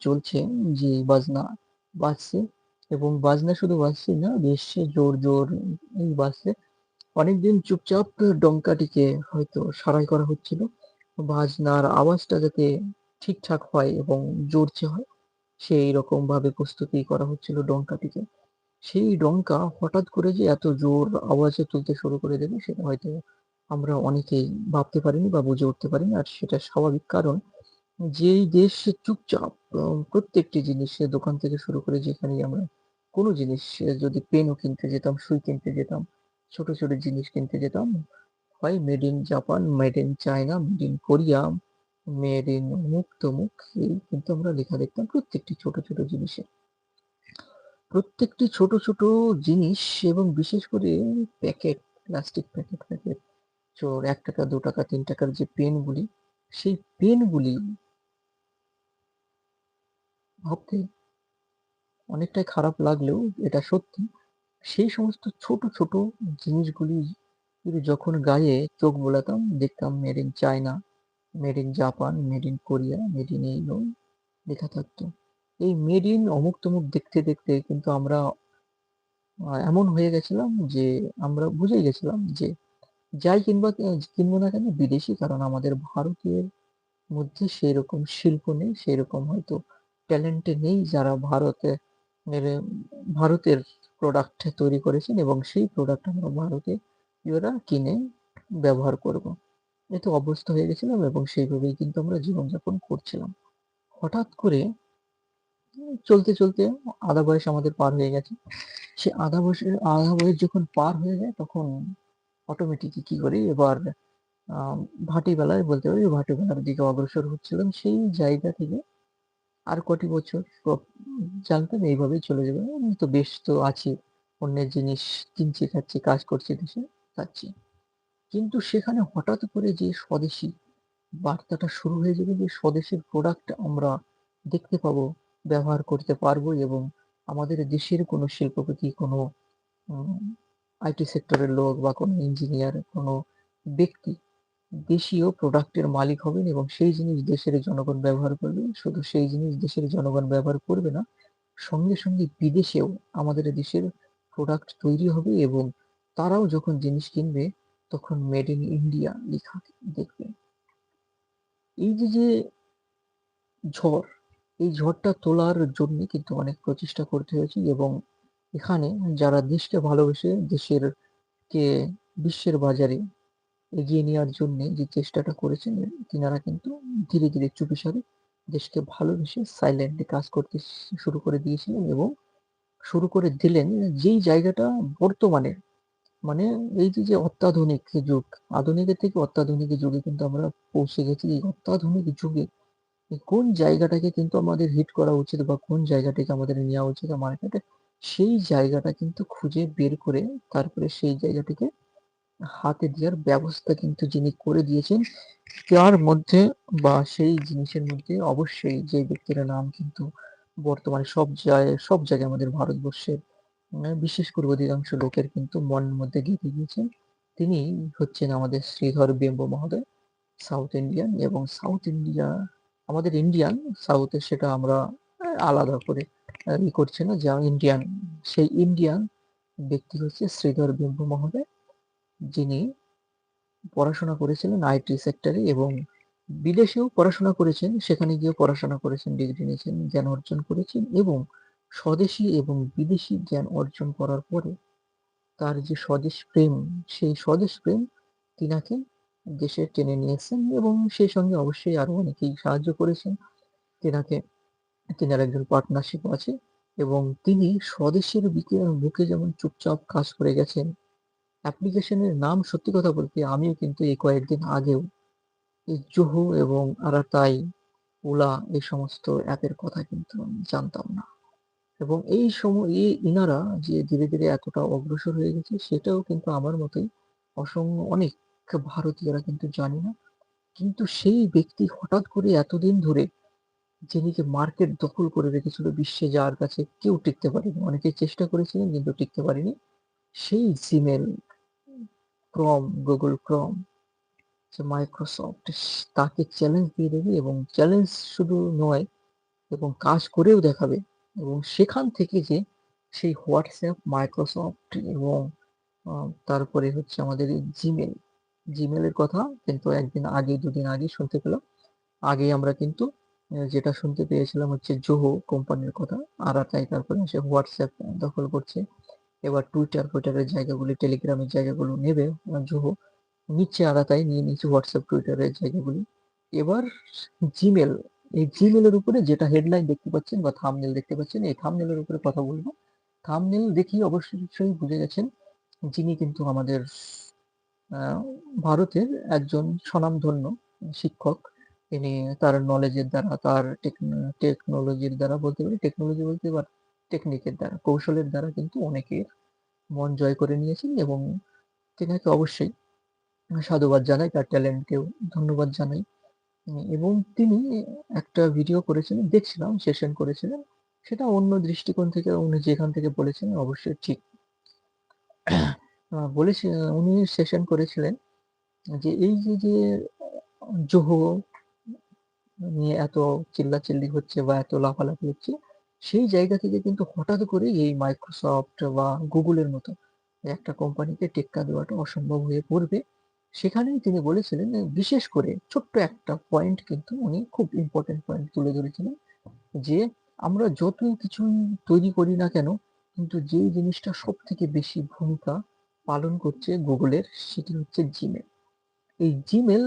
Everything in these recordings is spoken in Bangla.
চলছে যে বাজনা বাজছে এবং বাজনা শুধু বাজছে না বেশ জোর জোর বাজছে। অনেকদিন চুপচাপ ডঙ্কাটিকে হয়তো সারাই করা হচ্ছিল। বাজনার আওয়াজটা যাতে ঠিকঠাক হয় এবং জোরছে হয়, সেই রকম ভাবে প্রস্তুতি করা হচ্ছিল ডঙ্কাটিকে সেই ডঙ্কা হঠাৎ করে যে এত জোর আওয়াজে তুলতে শুরু করে দেবে, সেটা হয়তো আমরা অনেকেই ভাবতে পারিনি বা বুঝে উঠতে পারিনি, আর সেটা স্বাভাবিক কারণ। যেই দেশ চুপচাপ প্রত্যেকটি জিনিসের দোকান থেকে শুরু করে যেখানেই আমরা কোনো জিনিস যদি পেনও কিনতে যেতাম, সুই কিনতে যেতাম, ছোট ছোট জিনিস কিনতে যেতাম, হয় made in Japan made in China made in Korea made in অমুক তমুক এই কিন্তু আমরা লেখা দেখতাম প্রত্যেকটি ছোট ছোট জিনিসে। প্রত্যেকটি ছোট ছোট জিনিস এবং বিশেষ করে প্যাকেট, প্লাস্টিক প্যাকেট প্যাকেট, চোর, এক টাকা, দু টাকা, তিন টাকার যে পেনগুলি, সেই পেনগুলি ভাবতে অনেকটাই খারাপ লাগলেও এটা সত্যি। সেই সমস্ত ছোট ছোট জিনিসগুলি যখন গায়ে চোখ বোলাতাম, দেখতাম made in China made in Japan made in Korea made in এই লেখা থাকতো। এই মেড ইন অমুক তমুক দেখতে দেখতে কিন্তু আমরা এমন হয়ে গেছিলাম যে আমরা বুঝেই গেছিলাম যে যাই কিনবা, কিনবো না কেন বিদেশি, কারণ আমাদের ভারতীয় মধ্যে সেই রকম শিল্প নেই সেই রকম হয়তো ট্যালেন্টে নেই যারা ভারতে ভারতের প্রোডাক্ট তৈরি করেছেন এবং সেই প্রোডাক্ট আমরা ভারতে ইউরা কিনে ব্যবহার করব। এতে অভ্যস্ত হয়ে গেছিলাম এবং সেইভাবেই কিন্তু আমরা জীবনযাপন করছিলাম। হঠাৎ করে চলতে চলতে আধা বয়স আমাদের পার হয়ে গেছে। সে আধা বয়সের আধা বয়স যখন পার হয়ে যায় তখন অটোমেটিকই কি করি? এবার ভাটি বেলায় বলতে পারি ভাটি বেলার দিকে অগ্রসর হচ্ছিলাম। সেই জায়গা থেকে আর কটি বছর জানতাম এইভাবেই চলে যাবে। আমি তো বেশ তো আছি, অন্যের জিনিস কিনছি, খাচ্ছি, কাজ করছি, দেশে খাচ্ছি কিন্তু সেখানে হঠাৎ করে যে স্বদেশি বার্তাটা শুরু হয়ে যাবে যে স্বদেশের প্রোডাক্ট আমরা দেখতে পাবো, ব্যবহার করতে পারব এবং আমাদের দেশের কোনো শিল্পপতি, কোনো আইটি সেক্টরের লোক বা কোনো ইঞ্জিনিয়ার কোনো ব্যক্তি দেশীয় প্রোডাক্টের মালিক হবেন এবং সেই জিনিস দেশের জনগণ ব্যবহার করবে। শুধু সেই জিনিস দেশের জনগণ ব্যবহার করবে না, সঙ্গে সঙ্গে বিদেশেও আমাদের দেশের প্রোডাক্ট তৈরি হবে এবং তারাও যখন জিনিস কিনবে, তখন মেড ইন ইন্ডিয়া লেখা দেখবে। এই যে যে ঝড়, এই ঝড়টা তোলার জন্য কিন্তু অনেক প্রচেষ্টা করতে হয়েছে এবং এখানে যারা দেশকে ভালোবেসে দেশের কে বিশ্বের বাজারে এগিয়ে নেওয়ার জন্য যে চেষ্টাটা করেছেন, তিনারা কিন্তু ধীরে ধীরে চুপিসারে দেশকে ভালোবেসে সাইলেন্টলি কাজ করতে শুরু করে দিয়েছিলেন এবং শুরু করে দিলেন যেই জায়গাটা বর্তমানে মানে এই যে যে অত্যাধুনিক যুগ, আধুনিকের থেকে অত্যাধুনিক যুগে কিন্তু আমরা পৌঁছে গেছি, এই অত্যাধুনিক যুগে কোন জায়গাটাকে কিন্তু আমাদের হিট করা উচিত বা কোন জায়গাটাকে আমাদের নেওয়া উচিত মার্কেটে সেই জায়গাটা কিন্তু খুঁজে বের করে তারপরে সেই জায়গাটিকে হাতে দেওয়ার ব্যবস্থা কিন্তু যিনি করে দিয়েছেন, তার মধ্যে বা সেই জিনিসের মধ্যে অবশ্যই যে ব্যক্তির নাম কিন্তু বর্তমানে সব জায়গায় সব জায়গায় আমাদের ভারতবর্ষের বিশেষ করে অধিকাংশ লোকের কিন্তু মনের মধ্যে গেঁথে গিয়েছেন তিনি হচ্ছেন আমাদের শ্রীধর বেম্ব মহোদয় সাউথ ইন্ডিয়ান এবং সাউথ ইন্ডিয়া আমাদের ইন্ডিয়ান সাউথে সেটা আমরা আলাদা করে ই করছি না, যা ইন্ডিয়ান সেই ইন্ডিয়ান ব্যক্তি হচ্ছে শ্রীধর বিম্ব মহোদয়। যিনি পড়াশোনা করেছিলেন আইটি সেক্টরে এবং বিদেশেও পড়াশোনা করেছেন, সেখানে গিয়ে পড়াশোনা করেছেন ডিগ্রি নিয়েছেন, জ্ঞান অর্জন করেছেন এবং স্বদেশি এবং বিদেশি জ্ঞান অর্জন করার পরে তার যে স্বদেশ প্রেম, সেই স্বদেশ প্রেম তিনাকে দেশে টেনে নিয়েছেন এবং সেই সঙ্গে অবশ্যই আরও অনেকেই সাহায্য করেছেন। তেনাকে, তেনার একজন পার্টনারশিপ আছে এবং তিনি স্বদেশের বুকে যেমন চুপচাপ কাজ করে গেছেন অ্যাপ্লিকেশনের নাম সত্যি কথা বলতে আমিও কিন্তু এই কয়েকদিন আগেও এই জোহো এবং আরাতাই ওলা এই সমস্ত অ্যাপের কথা কিন্তু জানতাম না। এবং এই সময় এই ইনারা যে ধীরে ধীরে এতটা অগ্রসর হয়ে গেছে, সেটাও কিন্তু আমার মতোই অসংখ্য অনেক ভারতীয়রা কিন্তু জানি না। কিন্তু সেই ব্যক্তি হঠাৎ করে এতদিন ধরে যিনি মার্কেট দখল করে রেখেছিল বিশ্বে যার কাছে কেউ টিকতে পারেনি। অনেকে চেষ্টা করেছিলেন কিন্তু টিকতে পারেনি। সেই জিমেল ক্রম গুগল ক্রম যে মাইক্রোসফট তাকে চ্যালেঞ্জ দিয়ে দেবে এবং চ্যালেঞ্জ শুধু নয়, এবং কাজ করেও দেখাবে। এবং সেখান থেকে যে সেই হোয়াটসঅ্যাপ মাইক্রোসফট এবং তারপরে হচ্ছে আমাদের জিমেল জিমেলের কথা কিন্তু একদিন আগে, দুদিন আগে শুনতে পেলাম। আগে আমরা কিন্তু যেটা শুনতে পেয়েছিলাম হচ্ছে জোহো কোম্পানির কথা আরাতাই তারপরে সে হোয়াটসঅ্যাপ দখল করছে। এবার টুইটার ফুইটারের জায়গাগুলি টেলিগ্রামের জায়গাগুলো নেবে জোহো। নিচ্ছে আরাতাই নিয়ে নিচ্ছে হোয়াটসঅ্যাপ টুইটারের জায়গাগুলি। এবার জিমেল এই জিমেলের উপরে যেটা হেডলাইন দেখতে পাচ্ছেন বা থামনেল দেখতে পাচ্ছেন, এই থামনেলের উপরে কথা বলব। থামনেল দেখি অবশ্যই বুঝে গেছেন যিনি কিন্তু আমাদের ভারতের একজন স্বনামধন্য শিক্ষক। তিনি তার নলেজের দ্বারা, তার টেকনোলজির দ্বারা বলতে পারি টেকনোলজি বলতে পার টেকনিকের দ্বারা, কৌশলের দ্বারা কিন্তু অনেকের মন জয় করে নিয়েছেন এবং তিনাকে অবশ্যই সাধুবাদ জানাই, তার ট্যালেন্টকেও ধন্যবাদ জানাই। এবং তিনি একটা ভিডিও করেছিলেন, দেখছিলাম সেশন করেছিলেন। সেটা অন্য দৃষ্টিকোণ থেকে, উনি যেখান থেকে বলেছেন, অবশ্যই ঠিক। বলেছে, উনি সেশন করেছিলেন যে এই যে যে, জোহো নিয়ে এত চিল্লাচিল্লি হচ্ছে বা এত লাফালাফি হচ্ছে সেই জায়গা থেকে কিন্তু হঠাৎ করে এই মাইক্রোসফট বা গুগলের মতো একটা কোম্পানিকে টেক্কা দেওয়াটা অসম্ভব হয়ে পড়বে। সেখানেই তিনি বলেছিলেন বিশেষ করে ছোট্ট একটা পয়েন্ট কিন্তু উনি খুব ইম্পর্টেন্ট পয়েন্ট তুলে ধরেছিলেন যে, আমরা যতই কিছু তৈরি করি না কেন, কিন্তু যে জিনিসটা সব থেকে বেশি ভূমিকা পালন করছে গুগলের সেটি হচ্ছে জিমেল এই জিমেল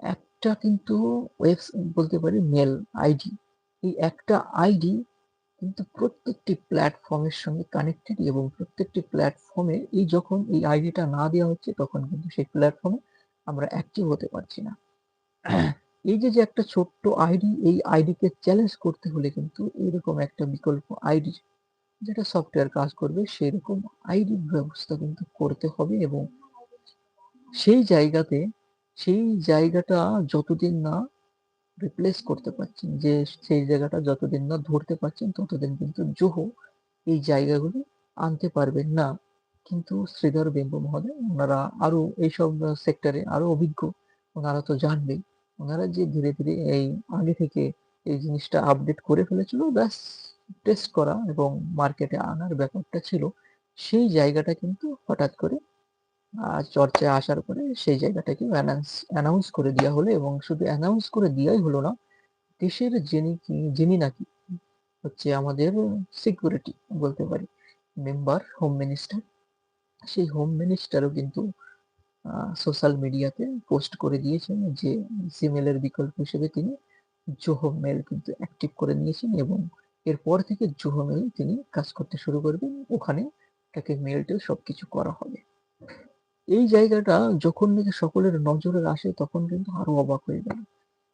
একটা কিন্তু ওয়েবস বলতে পারি মেল আইডি এই একটা আইডি কিন্তু প্রত্যেকটি প্ল্যাটফর্মের সঙ্গে কানেক্টেড এবং প্রত্যেকটি প্ল্যাটফর্মে এই যখন এই আইডিটা না দেওয়া হচ্ছে, তখন কিন্তু সেই প্ল্যাটফর্মে আমরা অ্যাক্টিভ হতে পারছি না। এই যে যে একটা ছোট্ট আইডি এই আইডিকে চ্যালেঞ্জ করতে হলে কিন্তু এরকম একটা বিকল্প আইডি যেটা সফটওয়্যার কাজ করবে, সেরকম আইডি ব্যবস্থা কিন্তু করতে হবে এবং সেই জায়গাতে, সেই জায়গাটা যতদিন না রিপ্লেস করতে পারছেন, যে সেই জায়গাটা যতদিন না ধরতে পারছেন, ততদিন কিন্তু জোহো এই জায়গাগুলো আনতে পারবেন না। কিন্তু শ্রীধর বেম্ব মহোদয়, ওনারা আরও এইসব সেক্টরে আরও অভিজ্ঞ, ওনারা তো জানবেই। ওনারা যে ধীরে ধীরে এই আগে থেকে এই জিনিসটা আপডেট করে ফেলেছিল, ব্যাস টেস্ট করা এবং মার্কেটে আনার ব্যাপারটা ছিল, সেই জায়গাটা কিন্তু হঠাৎ করে চর্চায় আসার পরে সেই জায়গাটাকে অ্যানাউন্স করে দেওয়া হলো এবং শুধু অ্যানাউন্স করে দেওয়াই হলো না, দেশের যিনি যিনি নাকি হচ্ছে আমাদের সিকিউরিটি বলতে পারি মেম্বার হোম মিনিস্টার সেই হোম মিনিস্টারও কিন্তু সোশ্যাল মিডিয়াতে পোস্ট করে দিয়েছেন যে জিমেলের বিকল্প হিসেবে তিনি জোহো মেল কিন্তু অ্যাক্টিভ করে নিয়েছেন এবং এরপর থেকে জোহো মেল তিনি কাজ করতে শুরু করবেন। ওখানে তাকে মেল টেল সবকিছু করা হবে এই জায়গাটা যখন নাকি সকলের নজরে আসে, তখন কিন্তু আরও অবাক হয়ে গেল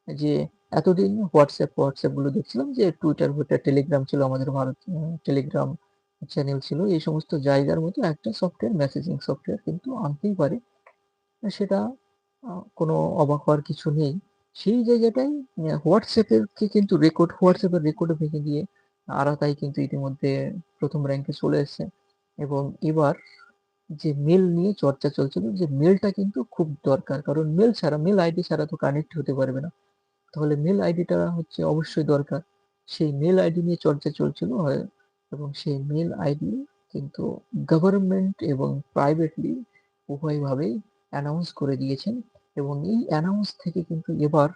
যে এতদিন হোয়াটসঅ্যাপ হোয়াটসঅ্যাপগুলো দেখছিলাম যে টুইটার ফুইটার টেলিগ্রাম ছিল আমাদের ভারত টেলিগ্রাম চ্যানেল ছিল। এই সমস্ত জায়গার মতো একটা সফটওয়্যার মেসেজিং সফটওয়্যার কিন্তু আনতেই পারে। সেটা কোনো অবাক হওয়ার কিছু নেই। সেই জায়গাটাই হোয়াটসঅ্যাপের কে কিন্তু রেকর্ড হোয়াটসঅ্যাপের রেকর্ড ভেঙে দিয়ে আরাতাই কিন্তু ইতিমধ্যে প্রথম র্যাঙ্কে চলে এসেছে। এবং এবার যে মেল নিয়ে চর্চা চলছিল, যে মেলটা কিন্তু খুব দরকার। কারণ মেল ছাড়া মেল আইডি ছাড়া তো কানেক্ট হতে পারবে না। তাহলে মেল আইডিটা হচ্ছে অবশ্যই দরকার। সেই মেল আইডি নিয়ে চর্চা চলছিল এবং সেই মেল আইডি কিন্তু গভর্নমেন্ট এবং প্রাইভেটলি উভয়ভাবেই অ্যানাউন্স করে দিয়েছেন। এবং এই অ্যানাউন্স থেকে কিন্তু এবার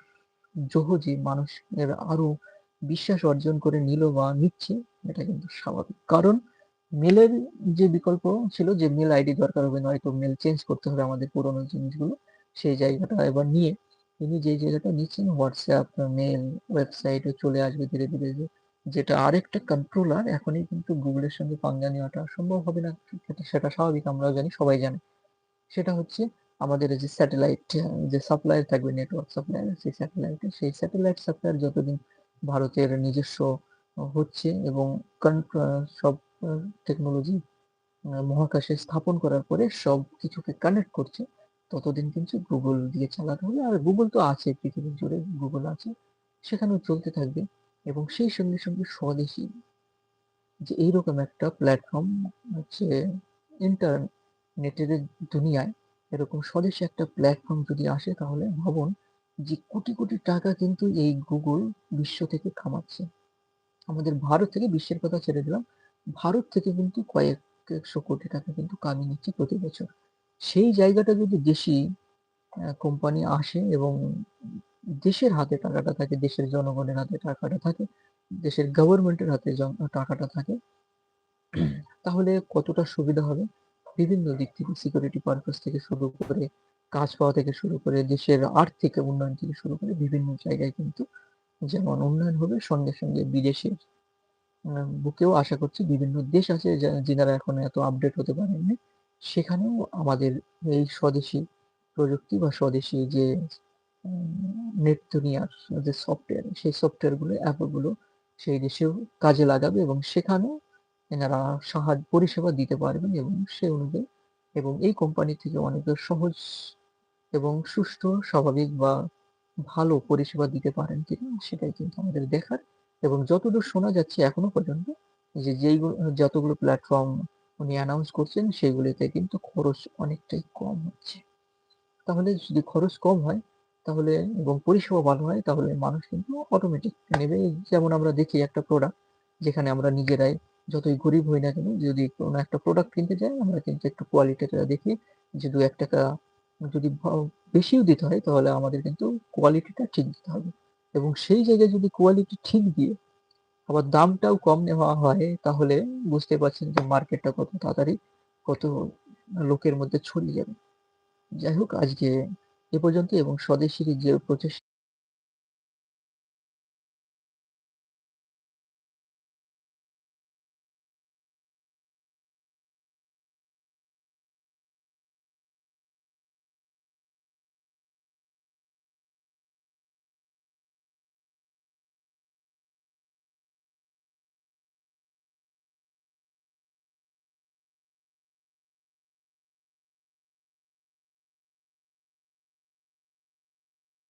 জহজি মানুষের আরও বিশ্বাস অর্জন করে নিল বা নিচ্ছে, এটা কিন্তু স্বাভাবিক। কারণ মেলের যে বিকল্প ছিল যে মেল আইডি দরকার হবে, নয়তো মেল চেঞ্জ করতে হবে আমাদের পুরোনো জিনিসগুলো, সেই জায়গাটা এবার নিয়ে তিনি যে জায়গাটা নিচ্ছেন হোয়াটসঅ্যাপ মেল ওয়েবসাইটে চলে আসবে ধীরে ধীরে যেটা আরেকটা কন্ট্রোলার এখনই কিন্তু গুগলের সঙ্গে পাঙ্গা নেওয়াটা সম্ভব হবে না, সেটা স্বাভাবিক, আমরাও জানি, সবাই জানে। সেটা হচ্ছে আমাদের যে স্যাটেলাইট যে সাপ্লায়ার থাকবে নেটওয়ার্ক সাপ্লায়ার সেই স্যাটেলাইটে সেই স্যাটেলাইট সাপ্লায়ার যতদিন ভারতের নিজস্ব হচ্ছে এবং সব টেকনোলজি মহাকাশে স্থাপন করার পরে সব কিছুকে কানেক্ট করছে। ততদিন কিন্তু গুগল দিয়ে চালাতে হবে। আর গুগল তো আছে পৃথিবীর জুড়ে গুগল আছে, সেখানেও চলতে থাকবে। এবং সেই সঙ্গে সঙ্গে স্বদেশী যে এইরকম একটা প্ল্যাটফর্ম হচ্ছে ইন্টারনেটের দুনিয়ায়, এরকম স্বদেশী একটা প্ল্যাটফর্ম যদি আসে, তাহলে ভাবুন যে কোটি কোটি টাকা কিন্তু এই গুগল বিশ্ব থেকে কামাচ্ছে। আমাদের ভারত থেকে বিশ্বের কথা ছেড়ে দিলাম। ভারত থেকে কিন্তু কয়েক একশো কোটি টাকা কিন্তু কামিয়ে নিচ্ছে প্রতি বছর। সেই জায়গাটা যদি দেশি কোম্পানি আসে এবং দেশের হাতে টাকাটা থাকে, দেশের জনগণের হাতে টাকাটা থাকে, দেশের গভর্নমেন্টের হাতে টাকাটা থাকে তাহলে কতটা সুবিধা হবে? বিভিন্ন দিক থেকে সিকিউরিটি পারপাস থেকে শুরু করে, কাজ পাওয়া থেকে শুরু করে, দেশের আর্থিক উন্নয়ন থেকে শুরু করে বিভিন্ন জায়গায় কিন্তু যেমন উন্নয়ন হবে সঙ্গে, সঙ্গে বিদেশের বুকেও আশা করছি বিভিন্ন দেশ আছে যিনারা এখনও এত আপডেট হতে পারেননি। সেখানেও আমাদের এই স্বদেশি প্রযুক্তি বা স্বদেশী যে নেট দুনিয়ার যে সফটওয়্যার সেই সফটওয়্যারগুলো, অ্যাপগুলো সেই দেশেও কাজে লাগাবে এবং সেখানেও এনারা সাহায্য পরিষেবা দিতে পারবেন এবং সে অনুযায়ী এবং এই কোম্পানি থেকে অনেকে সহজ এবং সুষ্ঠু স্বাভাবিক বা ভালো পরিষেবা দিতে পারেন কিনা সেটাই কিন্তু আমাদের দেখার এবং যতদূর শোনা যাচ্ছে এখনও পর্যন্ত, যে যেইগুলো যতগুলো প্ল্যাটফর্ম উনি অ্যানাউন্স করছেন, সেগুলিতে কিন্তু খরচ অনেকটাই কম হচ্ছে। তাহলে যদি খরচ কম হয়, তাহলে এবং পরিষেবা ভালো হয়, তাহলে মানুষ কিন্তু অটোমেটিক নেবে। যেমন আমরা দেখি একটা প্রোডাক্ট যেখানে আমরা নিজেরাই যতই গরিব হই না কেন, যদি কোনো একটা প্রোডাক্ট কিনতে যাই, আমরা কিন্তু একটু কোয়ালিটিটা দেখি, যে ৳২-১ যদি ভ, বেশিও দিতে হয়, তাহলে আমাদের কিন্তু কোয়ালিটিটা ঠিক দিতে হবে এবং সেই জায়গায় যদি কোয়ালিটি ঠিক দিয়ে আবার দামটাও কম নেওয়া হয়, তাহলে বুঝতে পারছেন যে মার্কেটটা কত তাড়াতাড়ি কত লোকের মধ্যে ছড়িয়ে যাবে। যাই হোক, আজকে এ পর্যন্ত এবং স্বদেশীর যে প্রচেষ্টা